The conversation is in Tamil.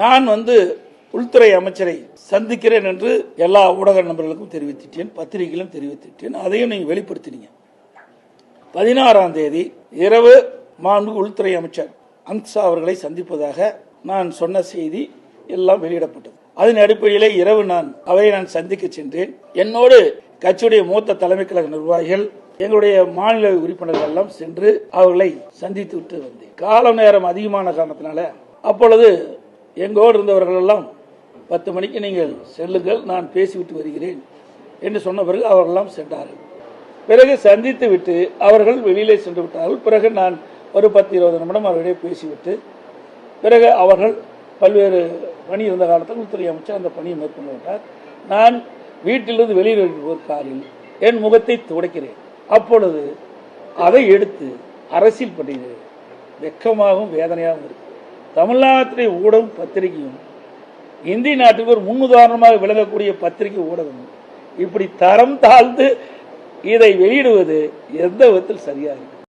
நான் வந்து உள்துறை அமைச்சரை சந்திக்கிறேன் என்று எல்லா ஊடக நண்பர்களுக்கும் தெரிவித்திட்டேன் பத்திரிகையிலும் தெரிவித்திட்டேன். அதையும் நீங்க வெளிப்படுத்தினீங்க. பதினாறாம் தேதி இரவு மாண்பு உள்துறை அமைச்சர் அம்சா அவர்களை சந்திப்பதாக நான் சொன்ன செய்தி எல்லாம் வெளியிடப்பட்டது. அதன் அடிப்படையில் இரவு நான் அவரை நான் சந்திக்க சென்றேன். என்னோடு கட்சியுடைய மூத்த தலைமை கழக நிர்வாகிகள் எங்களுடைய மாநில உறுப்பினர்கள் எல்லாம் சென்று அவர்களை சந்தித்து விட்டு வந்தேன். கால நேரம் அதிகமான காரணத்தினால அப்பொழுது எங்கோடு இருந்தவர்கள் எல்லாம் பத்து மணிக்கு நீங்கள் செல்லுங்கள் நான் பேசிவிட்டு வருகிறேன் என்று சொன்ன பிறகு அவர்களெல்லாம் சென்றார்கள். பிறகு சந்தித்து விட்டு அவர்கள் வெளியிலே சென்று விட்டார்கள். பிறகு நான் ஒரு பத்து இருபது நிமிடம் அவர்களிடையே பேசிவிட்டு பிறகு அவர்கள் பல்வேறு பணி இருந்த காலத்தில் உள்துறை அமைச்சர் அந்த பணியை மேற்கொண்டு விட்டார். நான் வீட்டிலிருந்து வெளியில் ஒரு காரில் என் முகத்தை துடைக்கிறேன். அப்பொழுது அதை எடுத்து அரசியல் பண்ணினேன் வெக்கமாகவும் வேதனையாகவும் இருக்கு தமிழ்நாட்டுடைய ஊடகம் பத்திரிகையும் இந்திய நாட்டுக்கு ஒரு முன்னுதாரணமாக விளங்கக்கூடிய பத்திரிகை ஊடகம் இப்படி தரம் தாழ்ந்து இதை வெளியிடுவது எந்த விதத்தில் சரியா